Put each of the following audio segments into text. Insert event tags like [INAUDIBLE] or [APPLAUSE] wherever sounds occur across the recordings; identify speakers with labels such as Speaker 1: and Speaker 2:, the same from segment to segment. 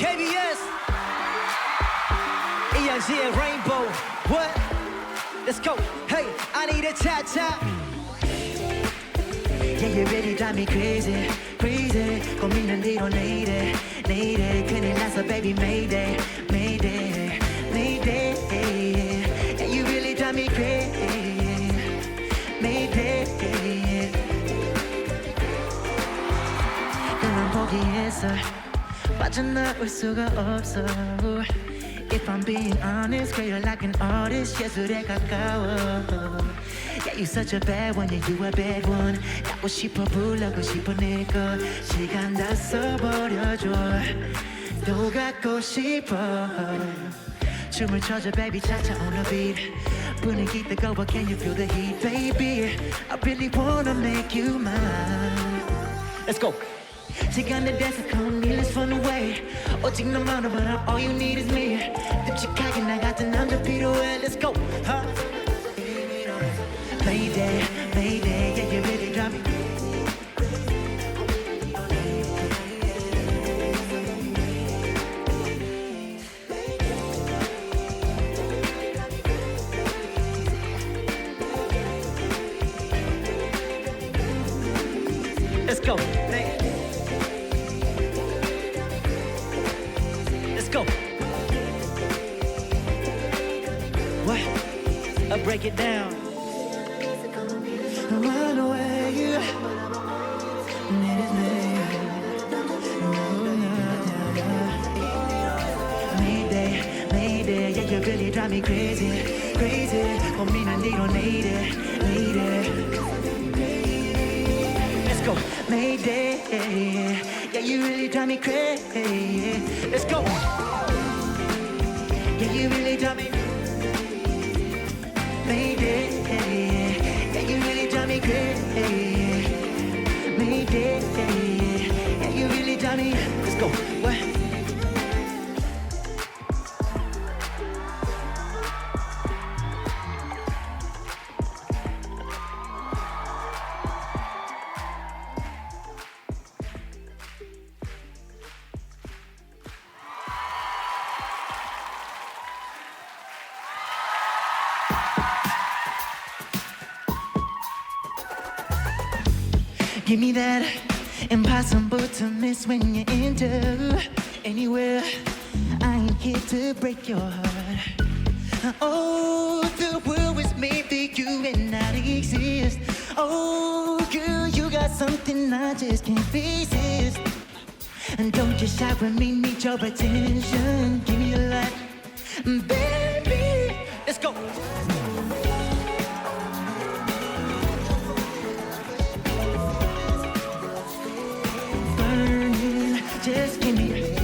Speaker 1: KBS ENG의 Rainbow What? Let's go Hey I need a cha-cha Yeah you really drive me crazy Crazy 고민은 뒤로 내일에 내일에 큰일 나서 baby mayday Mayday Mayday Yeah you really drive me crazy Mayday 그만 포기했어 빠져나올 수가 없어 If I'm being honest, girl, you're like an artist 예술에 가까워 Yeah, you such a bad one, yeah, you a bad one 갖고 싶어 불러고 싶어 내거 시간 다 써버려줘 또 갖고 싶어 춤을 춰줘 baby 차차 on the beat 분위기 뜨거워 can you feel the heat baby I really wanna make you mine Let's go 시간을 대서 come let's run away 오직 너만 알아 all you need is me 끔찍하게 나 같은 남자 필요해 Let's go huh? Mayday Mayday yeah you really drive me break it down. Run away, and it is me. Mayday, mayday, yeah, you really drive me crazy, crazy. Don't I need or lady, lady. Let's go, mayday, yeah, you really drive me crazy. Let's go, yeah, you really drive me. Yeah, you really drive me crazy. Yeah, you really drive me. Let's go. What? Impossible to miss when you're into anywhere. I ain't here to break your heart. Oh, the world was made for you and not exist. Oh, girl, you got something I just can't resist. And don't you shout with me, need your attention. Give me a lot, mm, baby. Let's go. Just give me.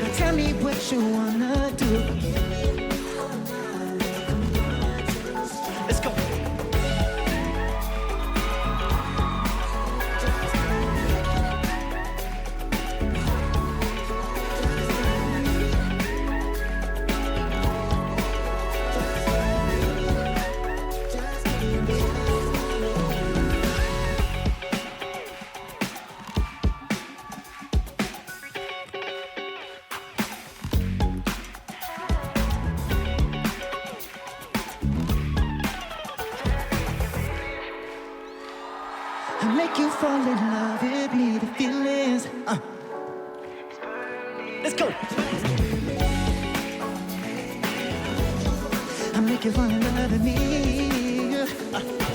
Speaker 1: Now tell me what you wanna fall in love with me, the feelings. Uh. Let's go. I make you fall in love with me. Uh.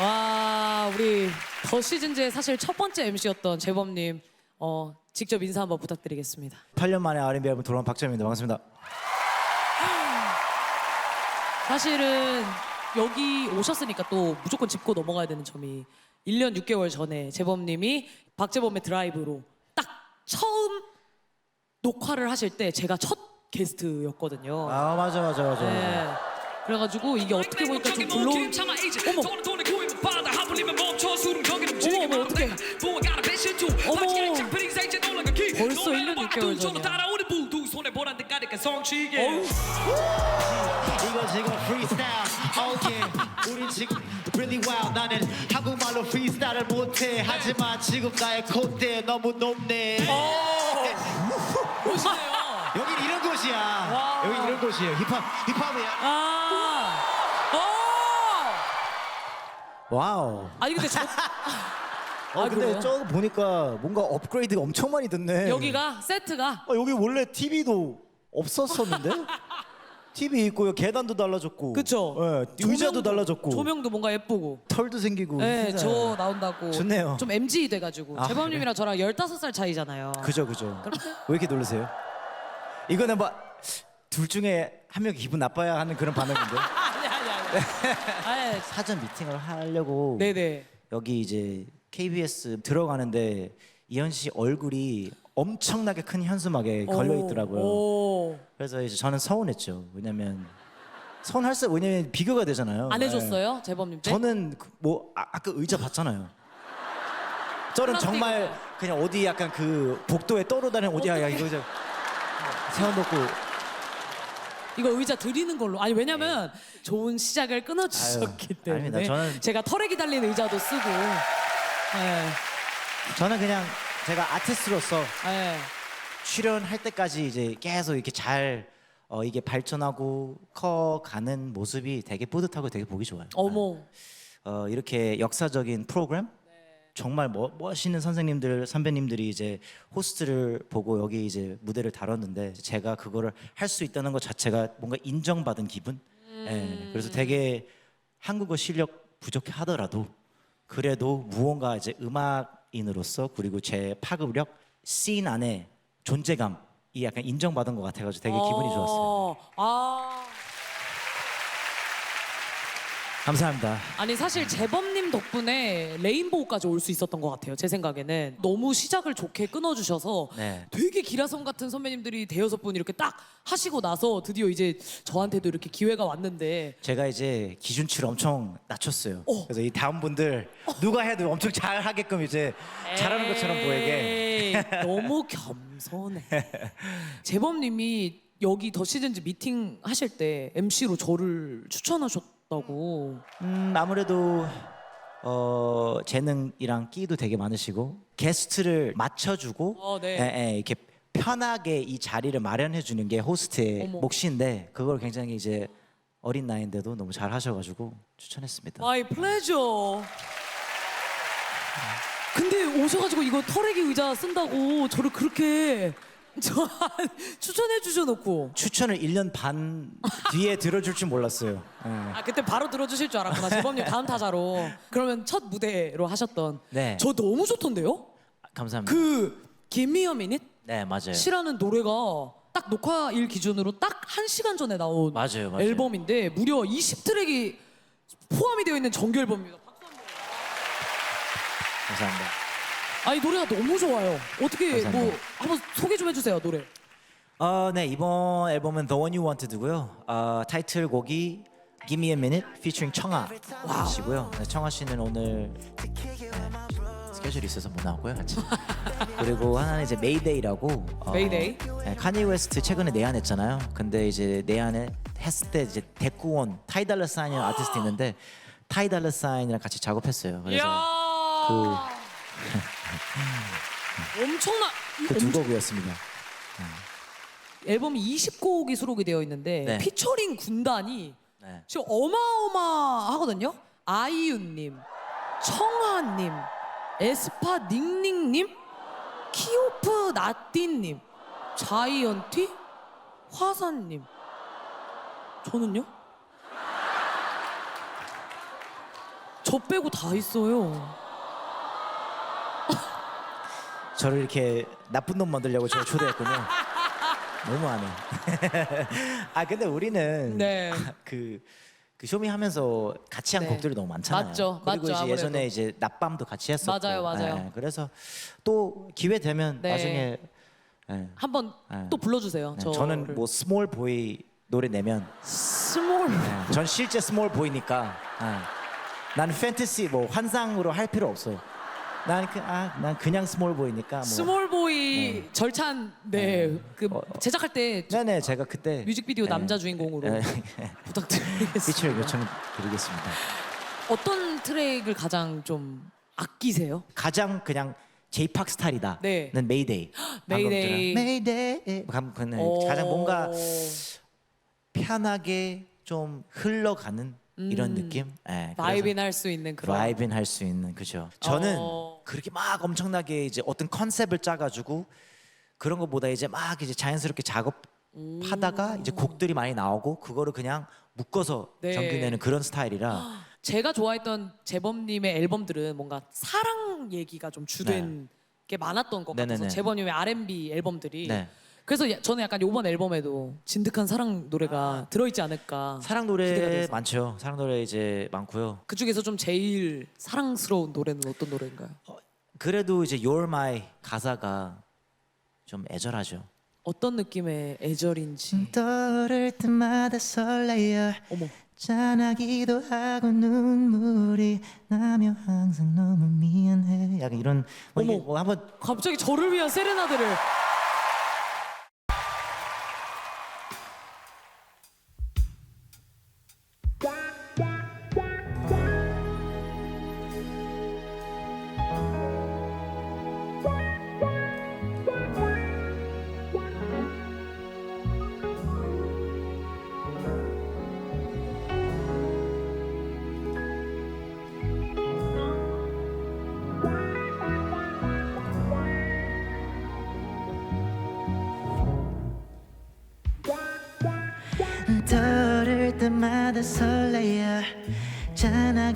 Speaker 2: 와 우리 더 시즌제 사실 첫 번째 MC였던 재범님 어, 직접 인사 한번 부탁드리겠습니다.
Speaker 1: 8년 만에 R&B 앨범 돌아온 박재민입니다. 반갑습니다.
Speaker 2: 사실은 여기 오셨으니까 또 무조건 짚고 넘어가야 되는 점이 1년 6개월 전에 재범님이 박재범의 드라이브로 딱 처음 녹화를 하실 때 제가 첫 게스트였거든요.
Speaker 1: 아 맞아 맞아 맞아.
Speaker 2: 네. 그래가지고 이게 어떻게 보니까 좀 불러온 어머 어머 어머 어떻게 어머. 벌써 1년 6개월 전이야 어우.
Speaker 3: 이거 지금 freestyle oh yeah 우린 지금 really wild. 나는 한국말로 freestyle을 못해. 하지만 지금 나의 콧대 너무 높네.
Speaker 2: 멋있네요.
Speaker 3: 여긴 이런 곳이야. 여긴 이런 곳이에요. 힙합 힙합이야.
Speaker 2: 아. 어!
Speaker 1: 와우.
Speaker 2: 아니 근데 저 [LAUGHS]
Speaker 1: 어,
Speaker 2: 아,
Speaker 1: 근데
Speaker 2: 그래요?
Speaker 1: 저 보니까 뭔가 업그레이드 가 엄청 많이 됐네.
Speaker 2: 여기가 세트가
Speaker 1: 아, 여기 원래 TV도 없었었는데. [LAUGHS] TV 있고요. 계단도 달라졌고.
Speaker 2: 그쵸?
Speaker 1: 예, 의자도
Speaker 2: 조명도-
Speaker 1: 달라졌고.
Speaker 2: 조명도 뭔가 예쁘고
Speaker 1: 털도 생기고.
Speaker 2: 네,
Speaker 1: 진짜.
Speaker 2: 저 나온다고
Speaker 1: 좋네요.
Speaker 2: 좀 MG 돼가지고
Speaker 1: 아,
Speaker 2: 재범님이랑 저랑 15살 차이잖아요
Speaker 1: 그죠 그죠. [LAUGHS] 왜 이렇게 놀라세요? 이거는 뭐둘 중에 한 명이 기분 나빠야 하는 그런 반응인데.
Speaker 2: 아니 아니 [LAUGHS]
Speaker 1: 사전 미팅을 하려고
Speaker 2: 네네
Speaker 1: 여기 이제 KBS 들어가는데 이현 씨 얼굴이 엄청나게 큰 현수막에 걸려 있더라고요.
Speaker 2: 오.
Speaker 1: 그래서 이제 저는 서운했죠. 왜냐면 서운할 수 왜냐면 비교가 되잖아요.
Speaker 2: 안
Speaker 1: 네.
Speaker 2: 해줬어요 재범님 때?
Speaker 1: 저는 그 뭐 아, 아까 의자 봤잖아요. 저는 정말. 그냥 어디 약간 그 복도에 떠오르다니는 어디야 야 이거 이제 세워놓고
Speaker 2: 이거 의자 드리는 걸로 아니 왜냐면 좋은 시작을 끊어주셨기
Speaker 1: 네. 아유,
Speaker 2: 때문에
Speaker 1: 아닙니다. 저는-
Speaker 2: 제가 털에 기달린 의자도 쓰고 네,
Speaker 1: 저는 그냥 제가 아티스트로서
Speaker 2: 네.
Speaker 1: 출연할 때까지 이제 계속 이렇게 잘 어, 이게 발전하고 커가는 모습이 되게 뿌듯하고 되게 보기 좋아요.
Speaker 2: 어머
Speaker 1: 어, 이렇게 역사적인 프로그램 정말 뭐, 멋있는 선생님들 선배님들이 이제 호스트를 보고 여기 이제 무대를 다뤘는데 제가 그거를 할 수 있다는 것 자체가 뭔가 인정받은 기분. 예, 그래서 되게 한국어 실력 부족해 하더라도 그래도 무언가 이제 음악인으로서 그리고 제 파급력 씬 안에 존재감이 약간 인정받은 것 같아가지고 되게 기분이 좋았어요.
Speaker 2: 어, 아
Speaker 1: 감사합니다.
Speaker 2: 아니 사실 재범님 덕분에 레인보우까지 올 수 있었던 것 같아요. 제 생각에는 너무 시작을 좋게 끊어주셔서
Speaker 1: 네.
Speaker 2: 되게 기라성 같은 선배님들이 대여섯 분 이렇게 딱 하시고 나서 드디어 이제 저한테도 이렇게 기회가 왔는데
Speaker 1: 제가 이제 기준치를 엄청 낮췄어요.
Speaker 2: 어.
Speaker 1: 그래서 이 다음 분들 누가 해도 엄청 잘 하게끔 이제 잘하는 것처럼 보이게.
Speaker 2: 에이, [LAUGHS] 너무 겸손해. [LAUGHS] 재범님이 여기 더 시즌즈 미팅 하실 때 MC로 저를 추천하셨 다고.
Speaker 1: 음, 아무래도 어, 재능이랑 끼도 되게 많으시고 게스트를 맞춰주고
Speaker 2: 어, 네.
Speaker 1: 예, 예, 이렇게 편하게 이 자리를 마련해 주는 게 호스트의
Speaker 2: 어머.
Speaker 1: 몫인데 그걸 굉장히 이제 어린 나이인데도 너무 잘 하셔가지고 추천했습니다.
Speaker 2: 마이 플레저. 근데 오셔가지고 이거 털에기 의자 쓴다고 저를 그렇게 [LAUGHS] 저 추천해 주셔놓고
Speaker 1: 추천을 1년 반 뒤에 들어줄 줄 몰랐어요. 예.
Speaker 2: 아 그때 바로 들어주실 줄 알았구나 재범님 다음 타자로 그러면 첫 무대로 하셨던
Speaker 1: 네.
Speaker 2: 저 너무 좋던데요?
Speaker 1: 감사합니다.
Speaker 2: 그 a Minute
Speaker 1: 네 맞아요.
Speaker 2: 시라는 노래가 딱 녹화일 기준으로 딱 한 시간 전에 나온
Speaker 1: 맞아요, 맞아요.
Speaker 2: 앨범인데 무려 20트랙이 포함이 되어 있는 정규 앨범입니다.
Speaker 1: 감사합니다.
Speaker 2: 아니 노래가 너무 좋아요. 어떻게
Speaker 1: 감사합니다.
Speaker 2: 뭐 한번 소개 좀 해주세요 노래.
Speaker 1: 어, 네 이번 앨범은 The One You Wanted고요. 어, 타이틀곡이 Give Me a Minute featuring 청아 씨고요. 네, 청아 씨는 오늘 네, 스케줄이 있어서 못 나오고요. 같이. [LAUGHS] 그리고 하나는 이제 메이데이라고 어,
Speaker 2: 메이데이?
Speaker 1: 네, 카니 웨스트 최근에 내한했잖아요. 근데 이제 내한을 했을 때 이제 데쿠원 타이 달러 사인이라는 아티스트 있는데 타이 달러 사인이랑 같이 작업했어요. 그래서
Speaker 2: 이야. [LAUGHS] 엄청나.
Speaker 1: 그두 곡이었습니다.
Speaker 2: 앨범이 20곡이 수록이 되어 있는데
Speaker 1: 네.
Speaker 2: 피처링 군단이
Speaker 1: 네.
Speaker 2: 지금 어마어마하거든요. 아이유님, 청아님, 에스파 닝닝님, 키오프 나띠님, 자이언티, 화사님. 저는요? 저 빼고 다 있어요.
Speaker 1: 저를 이렇게 나쁜 놈 만들려고 저를 초대했군요. 너무하네. [LAUGHS] 아 근데 우리는
Speaker 2: 네. [LAUGHS]
Speaker 1: 그, 그 쇼미 하면서 같이 한
Speaker 2: 네.
Speaker 1: 곡들이 너무 많잖아요.
Speaker 2: 맞죠,
Speaker 1: 그리고
Speaker 2: 맞죠,
Speaker 1: 이제
Speaker 2: 아무래도.
Speaker 1: 예전에 이제 낮밤도 같이 했었고.
Speaker 2: 맞아요, 맞아요.
Speaker 1: 예, 그래서 또 기회 되면
Speaker 2: 네.
Speaker 1: 나중에 예,
Speaker 2: 한번
Speaker 1: 네.
Speaker 2: 또 불러주세요.
Speaker 1: 네,
Speaker 2: 저를.
Speaker 1: 저는 뭐 스몰 보이 노래 내면
Speaker 2: 스몰.
Speaker 1: 예, 전 실제 스몰 보이니까 예. 난 판타시 뭐 환상으로 할 필요 없어요. 난, 그, 아, 난 그냥 스몰 보이니까 뭐.
Speaker 2: 스몰보이 절찬 네, 그
Speaker 1: 어,
Speaker 2: 제작할 때
Speaker 1: 네네 제가 그때
Speaker 2: 뮤직비디오
Speaker 1: 예,
Speaker 2: 남자 주인공으로
Speaker 1: 예,
Speaker 2: 부탁드리겠습니다.
Speaker 1: 피처를 요청드리겠습니다.
Speaker 2: 어떤 트랙을 가장 좀 아끼세요?
Speaker 1: 가장 그냥 J-팝 스타일이다.
Speaker 2: 네.
Speaker 1: 는 메이데이.
Speaker 2: 메이데이.
Speaker 1: 메이데이. 네.
Speaker 2: 어.
Speaker 1: 가장 뭔가 편하게 좀 흘러가는 이런 느낌. 네, 그래서
Speaker 2: 바이빈 할수 있는 그런
Speaker 1: 드라이빙 할 수 있는 그죠. 저는
Speaker 2: 어.
Speaker 1: 그렇게 막 엄청나게 이제 어떤 컨셉을 짜가지고 그런 것보다 이제 막 이제 자연스럽게 작업하다가 이제 곡들이 많이 나오고 그거를 그냥 묶어서
Speaker 2: 네.
Speaker 1: 정규내는 그런 스타일이라
Speaker 2: 제가 좋아했던 재범님의 앨범들은 뭔가 사랑 얘기가 좀 주된 게 많았던 것 같아서
Speaker 1: 네네네.
Speaker 2: 재범님의 R&B 앨범들이
Speaker 1: 네.
Speaker 2: 그래서 야- 저는 약간 이번 앨범에도 진득한 사랑 노래가 들어있지 않을까
Speaker 1: 사랑
Speaker 2: 기대가
Speaker 1: 노래
Speaker 2: 돼서.
Speaker 1: 많죠. 사랑 노래 이제 많고요.
Speaker 2: 그 중에서 좀 제일 사랑스러운 노래는 어떤 노래인가요?
Speaker 1: 그래도 이제 You're My 가사가 좀 애절하죠.
Speaker 2: 어떤 느낌의 애절인지
Speaker 4: 떠오를 때마다 설레요
Speaker 2: 어머
Speaker 4: 짠하기도 하고 눈물이 나며 항상 너무 미안해
Speaker 1: 약간 이런 뭐 이게
Speaker 2: 어머.
Speaker 1: 뭐 한번
Speaker 2: 갑자기 저를 위한 세레나데를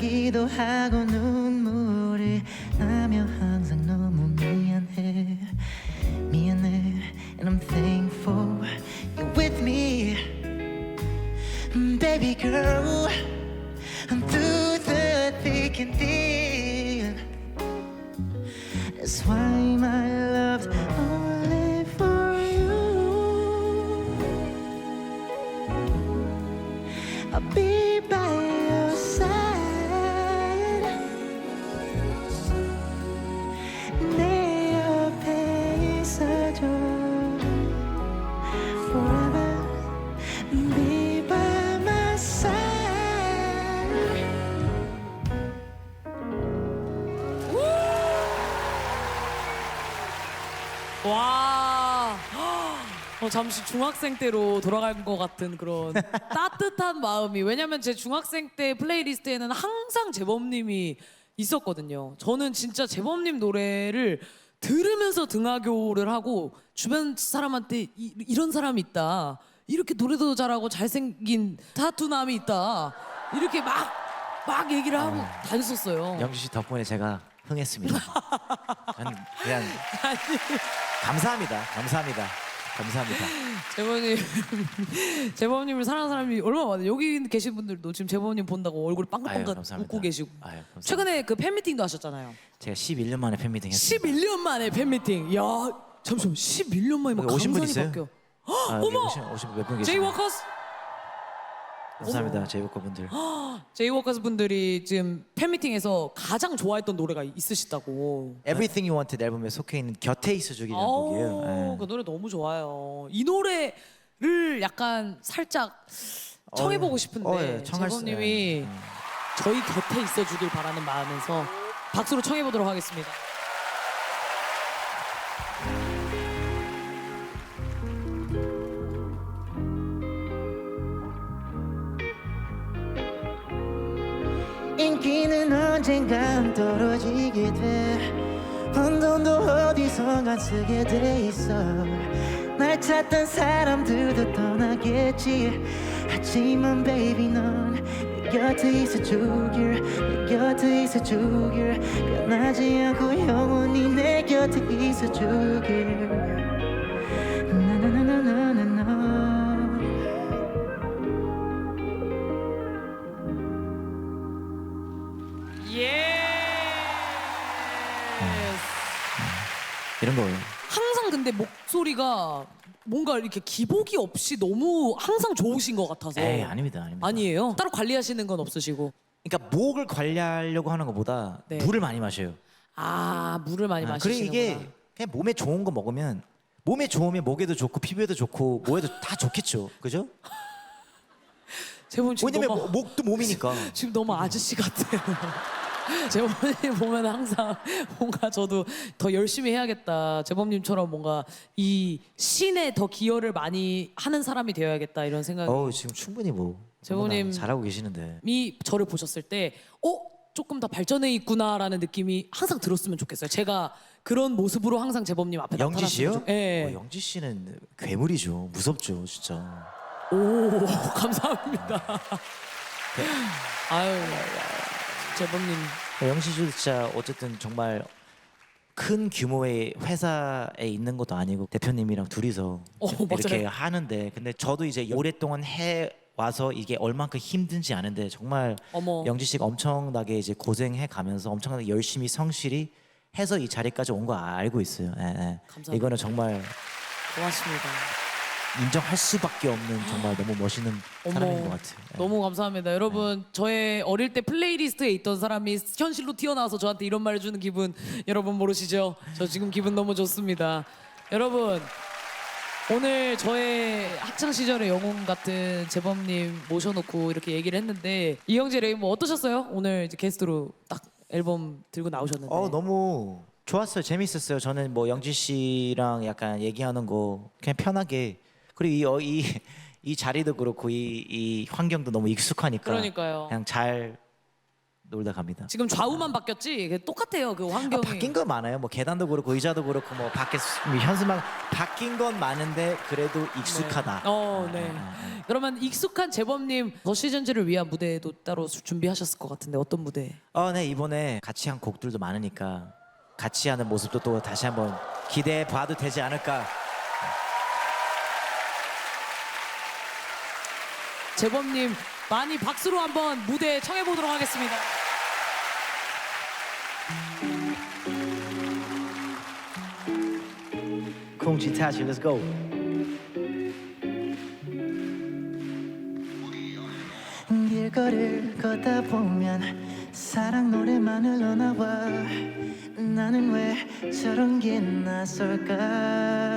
Speaker 4: 기도 하고 눈물이 나며 항상 너무 미안해 미안해 And I'm thankful you're with me Baby girl I'm through the thick and thin That's why my love's only for you I'll be by
Speaker 2: 잠시 중학생 때로 돌아간 것 같은 그런 [LAUGHS] 따뜻한 마음이 왜냐면 제 중학생 때 플레이리스트에는 항상 재범님이 있었거든요. 저는 진짜 재범님 노래를 들으면서 등하교를 하고 주변 사람한테 이, 이런 사람이 있다. 이렇게 노래도 잘하고 잘생긴 타투남이 있다. 이렇게 막, 막 얘기를 하고 다녔었어요.
Speaker 1: 영주 씨 덕분에 제가 흥했습니다. [LAUGHS] 저는 그냥 감사합니다. 감사합니다. 감사합니다.
Speaker 2: 재범님, [LAUGHS] 재범님을 사랑하는 사람이 얼마나 많아요. 여기 계신 분들도 지금 재범님 본다고
Speaker 1: 아유,
Speaker 2: 빵긋빵긋
Speaker 1: 감사합니다.
Speaker 2: 웃고 계시고.
Speaker 1: 아유, 감사합니다.
Speaker 2: 최근에 그 팬미팅도 하셨잖아요.
Speaker 1: 제가 11년 만에 팬미팅 했습니다.
Speaker 2: 11년 만에 팬미팅. 야, 잠시만 11년 만에 막
Speaker 1: 여기 오신 분
Speaker 2: 감성이
Speaker 1: 있어요?
Speaker 2: 바뀌어.
Speaker 1: 아, [GASPS] 여기
Speaker 2: 어머!
Speaker 1: 오신, 오신 분몇분 계시요
Speaker 2: 제이워커스,
Speaker 1: 감사합니다. 제이워커 분들.
Speaker 2: 제이워커스 분들이 지금 팬미팅에서 가장 좋아했던 노래가 있으시다고.
Speaker 1: Everything You Wanted 앨범에 속해 있는 곁에 있어주기라는
Speaker 2: 아우,
Speaker 1: 곡이에요. 예.
Speaker 2: 그 노래 너무 좋아요. 이 노래를 약간 살짝 청해보고 싶은데
Speaker 1: 어, 예, 청할 수-
Speaker 2: 재범님이
Speaker 1: 예.
Speaker 2: 저희 곁에 있어주길 바라는 마음에서 박수로 청해보도록 하겠습니다.
Speaker 4: 언젠간 떨어지게 돼한 돈도 어디선가 쓰게 돼 있어. 날 찾던 사람들도 떠나겠지. 하지만 baby 넌 내 곁에 있어주길 내 곁에 있어주길 변하지 않고 영원히 내 곁에 곁에 있어주길
Speaker 1: 이런 거예요.
Speaker 2: 항상 근데 목소리가 뭔가 이렇게 기복이 없이 너무 항상 좋으신 것 같아서.
Speaker 1: 에이 아닙니다, 아닙니다.
Speaker 2: 아니에요. 따로 관리하시는 건 없으시고.
Speaker 1: 그러니까 목을 관리하려고 하는 것보다
Speaker 2: 네.
Speaker 1: 물을 많이 마셔요.
Speaker 2: 아 물을 많이
Speaker 1: 아,
Speaker 2: 마시시는구나.
Speaker 1: 그리고 이게 그냥 몸에 좋은 거 먹으면 몸에 좋으면 목에도 좋고 피부에도 좋고 뭐에도 다 좋겠죠, 그죠? [LAUGHS]
Speaker 2: 제본 지금
Speaker 1: 왜냐면
Speaker 2: 너무,
Speaker 1: 뭐- 목도 몸이니까. [LAUGHS]
Speaker 2: 지금 너무 아저씨 같아요. 재범님 보면 항상 뭔가 저도 더 열심히 해야겠다. 재범님처럼 뭔가 이 신에 더 기여를 많이 하는 사람이 되어야겠다 이런 생각이
Speaker 1: 어 지금 충분히 뭐 너무나 잘하고 계시는데.
Speaker 2: 저를 보셨을 때, 어 조금 더 발전해 있구나라는 느낌이 항상 들었으면 좋겠어요. 제가 그런 모습으로 항상 재범님 앞에
Speaker 1: 영지 씨요?
Speaker 2: 나타났으면 좋- 예.
Speaker 1: 어, 영지 씨는 괴물이죠. 무섭죠, 진짜.
Speaker 2: 오 [LAUGHS] 감사합니다.
Speaker 1: 네.
Speaker 2: 아유 재범님
Speaker 1: 영지 씨도 진짜 어쨌든 정말 큰 규모의 회사에 있는 것도 아니고 대표님이랑 둘이서
Speaker 2: 어,
Speaker 1: 이렇게
Speaker 2: 맞아요.
Speaker 1: 하는데 근데 저도 이제 오랫동안 해 와서 이게 얼만큼 힘든지 아는데 정말
Speaker 2: 어머.
Speaker 1: 영지 씨가 엄청나게 이제 고생해 가면서 엄청나게 열심히 성실히 해서 이 자리까지 온 거 알고 있어요. 예, 예.
Speaker 2: 감사합니다.
Speaker 1: 이거는 정말
Speaker 2: 고맙습니다.
Speaker 1: 인정할 수밖에 없는 정말 너무 멋있는
Speaker 2: 어머,
Speaker 1: 사람인 것 같아요. 예.
Speaker 2: 너무 감사합니다. 여러분, 저의 어릴 때 플레이리스트에 있던 사람이 현실로 튀어나와서 저한테 이런 말 해주는 기분 여러분 모르시죠? 저 지금 기분 너무 좋습니다. 여러분, 오늘 저의 학창 시절의 영웅 같은 재범님 모셔놓고 이렇게 얘기를 했는데 이영재 레이모 어떠셨어요? 오늘 이제 게스트로 딱 앨범 들고 나오셨는데.
Speaker 1: 어 너무 좋았어요. 재밌었어요. 저는 뭐 영지 씨랑 약간 얘기하는 거 그냥 편하게 그리고 이, 어, 이, [LAUGHS] 이 자리도 그렇고 이, 이 환경도 너무 익숙하니까
Speaker 2: 그러니까요.
Speaker 1: 그냥 잘 놀다 갑니다.
Speaker 2: 지금 좌우만 바뀌었지 똑같아요 그
Speaker 1: 아,
Speaker 2: 환경이.
Speaker 1: 바뀐 거 많아요. 뭐 계단도 그렇고 의자도 그렇고 뭐 밖에 수- 현수막 바뀐 건 많은데 그래도 익숙하다.
Speaker 2: 어, 네. 그러면 익숙한 재범님 더 시즌즈를 위한 무대도 따로 수- 준비하셨을 것 같은데 어떤 무대?
Speaker 1: 어, 네 이번에 같이 한 곡들도 많으니까 같이 하는 모습도 또 다시 한번 기대해 봐도 되지 않을까.
Speaker 2: 재범님 많이 박수로 한번 무대 청해 보도록 하겠습니다.
Speaker 1: 콩지 타시, let's go.
Speaker 4: 길거리를 걷다 보면 사랑 노래만을 흘러나와 나는 왜 저런 게 낯설까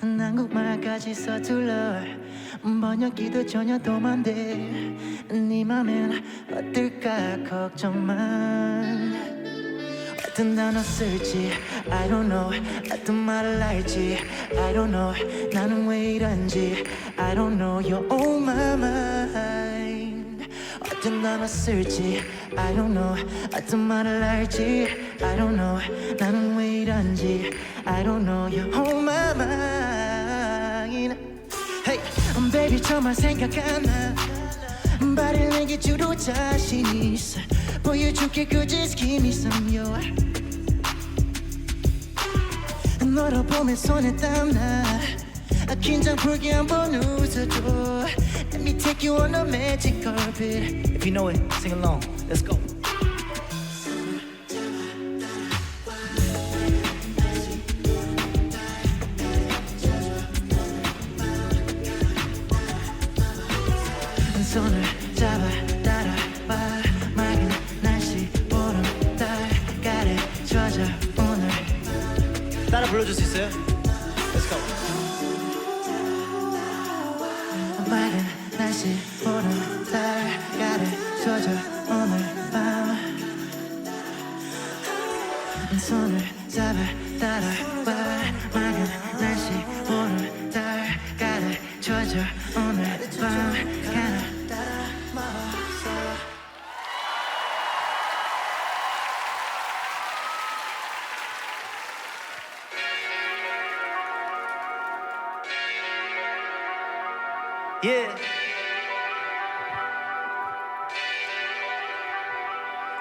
Speaker 4: 한국말까지 서툴러 번역기도 전혀 도만돼 네 맘엔 어떨까 걱정만 어떤 단어 쓸지 I don't know 어떤 말을 할지 I don't know 나는 왜 이런지 I don't know You're on my mind 어떤 단어 쓸지 I don't know 어떤 말을 할지 I don't know 나는 왜 이런지 I don't know You're on my mind baby 정말 생각 안나 발을 내게 주로 자신 있어 보여줄게 그 just give me some your 너를 보면 손에 땀나 아, 긴장 풀게 한번 웃어줘 Let me take you on a magic carpet
Speaker 1: If you know it, sing along. Let's go. Yeah.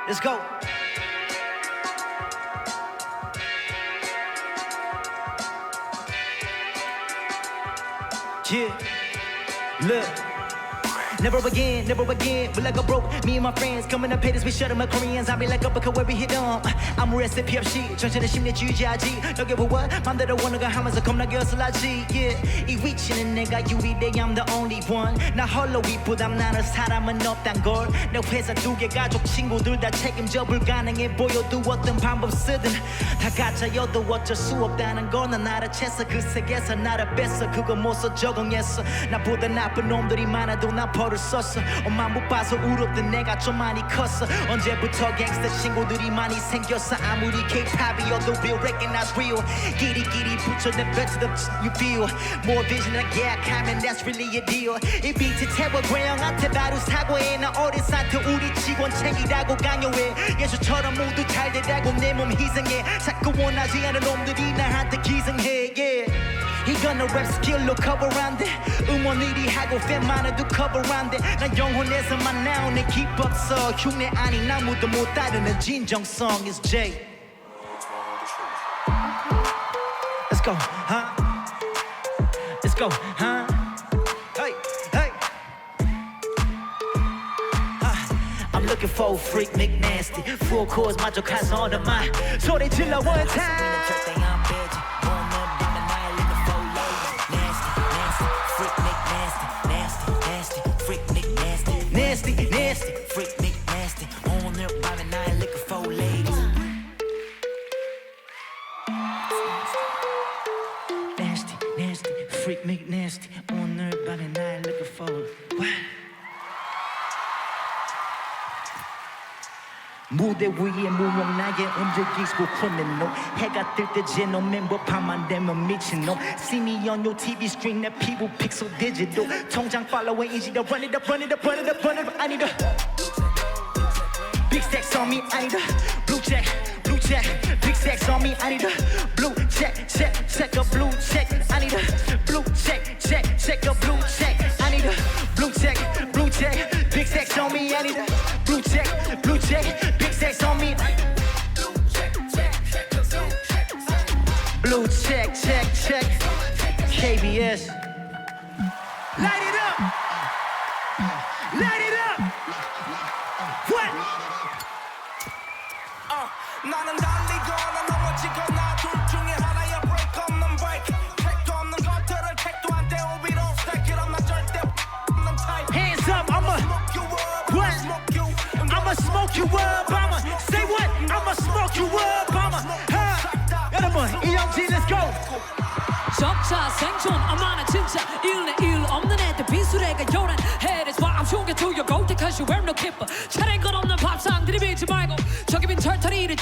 Speaker 1: Let's go. Yeah. Look. Never again, never again. We like a broke. Me and my friends coming up haters. We shut them up Koreans. I be like up because where we hit them. I'm recipe 없이 전체는 심리주의자지. 너게 보아 맘대로 원하는 거 하면서 겁나게 어슬하지. Yeah, 이 위치는 내가 유일해. I'm the only one. 나 홀로 이쁘담 나는 사람은 없단 걸. 내 회사 두 개 가족 친구들 다 책임져 불가능해 보여도 어떤 방법 쓰든 다 가짜여도 어쩔 수 없다는 걸난 알아챘어 그 세계에서 나를 뺐어 그거 못써 적응했어 나보다 나쁜 놈들이 많아도 나 벌을 썼어. 엄마 못 봐서 울었던 내가 좀 많이 컸어. 언제부터 갱스터 친구들이 많이 생겼어? 아무리 K-팝이어도 real recognize real. 끼리끼리 붙여 내 better than you feel. more vision than 계약하면 that's really a deal. 이 비트 태워 괴형한테 바로 사과해. 나 어린 사태 우리 직원 챙기라고 강요해. 예수처럼 모두 잘 되라고 내 몸 희생해. 자꾸 원하지 않은 놈들이 나한테 기생해. Yeah. 이건 랩 스킬로 커버한데 음원 1위 하고 팬 많아도 커버한 데 난 영혼에서만 나오는 기법서 흉내 아닌 아무도 못 따르는 진정성 is J Let's go, huh? Let's go, huh? Hey, hey. Uh, I'm looking for a freak McNasty Full course 만족한 언어만 소리 질러 one time 무대 위에 무명 나게 움직이고 criminal 해가 뜰 때 제놈 멤버 밤만 되면 미친놈 See me on your TV screen 내 피부 픽셀 디지털 통장 팔로워에 이지가 run it up run it up run it up run it up I need a Big stacks on me, I need a blue check, blue check. Big stacks on me, I need a blue check, check, check a blue check. I need a blue check, check, check a blue check. I need a blue check, blue check. Big stacks on me, I need a blue check, blue check. Big stacks on me. Blue check, check, check. KBS. Light it up. Light it up. What?
Speaker 5: 나는 달리거나 smoke you up,
Speaker 1: I'ma say what? I'ma smoke you up, I'ma 하 여러분 이영지 let's go
Speaker 2: 적자 생존 아마나 진짜 일내 일 없는 애들 빈수레가 요란 Haters why I'm showing to your gold Cause you wear no kipper 차례 것 없는 밥상들이 믿지 말고 저기 빈 털털이를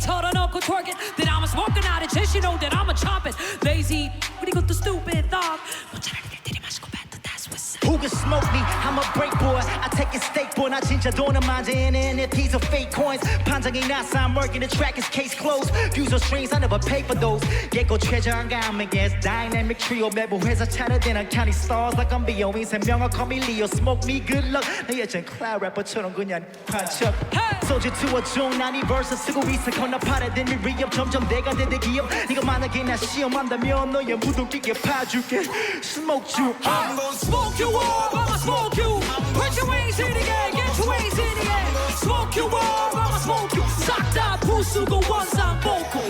Speaker 2: 털어놓고 twerking Then I'm a smoking out it just you know that I'm a chopping Lazy 그리고 또 stupid dog
Speaker 1: can smoke me? I'm a break boy I take a steak boy 나 진짜 돈은 많지 NFTs of fake coins 판정이 나서 I'm working the track is case closed Views or streams I never pay for those 예고 최저감은 yes dynamic trio 매부 회사 차려대는 county stars like I'm B.O. 인생 명화 call me Leo smoke me good luck 나 예전 cloud rapper처럼 그냥 반짝 소주 투어 중 난이 verse 쓰고 있어 건너팔에 된 리업 점점 내가 내내 기업 네가 만약에 나 시험한다면 너의 무덤 끼게 파줄게 smoke you
Speaker 5: I'm gon' smoke you up
Speaker 2: I'ma smoke you Put your wings in the air Get your wings in the air Smoke you up I'ma smoke you 싹다 부수고 원상 복구 Light it up